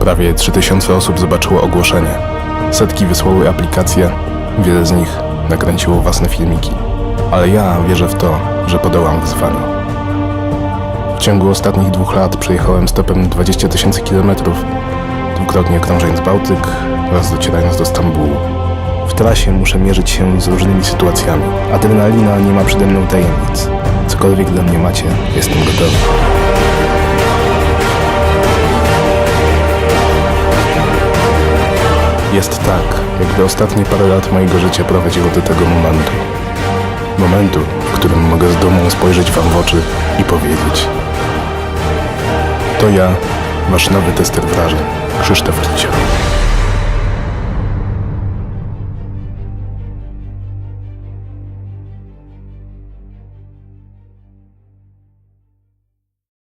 Prawie 3000 osób zobaczyło ogłoszenie. Setki wysłały aplikacje, wiele z nich nakręciło własne filmiki. Ale ja wierzę w to, że podołam wyzwaniu. W ciągu ostatnich dwóch lat przejechałem stopem 20 tysięcy kilometrów, dwukrotnie krążąc Bałtyk oraz docierając do Stambułu. W trasie muszę mierzyć się z różnymi sytuacjami. Adrenalina nie ma przede mną tajemnic. Cokolwiek dla mnie macie, jestem gotowy. Jest tak, jakby ostatnie parę lat mojego życia prowadziło do tego momentu. Momentu, w którym mogę z dumą spojrzeć wam w oczy i powiedzieć: To ja, wasz nowy tester wrażeń, Krzysztof Kicio.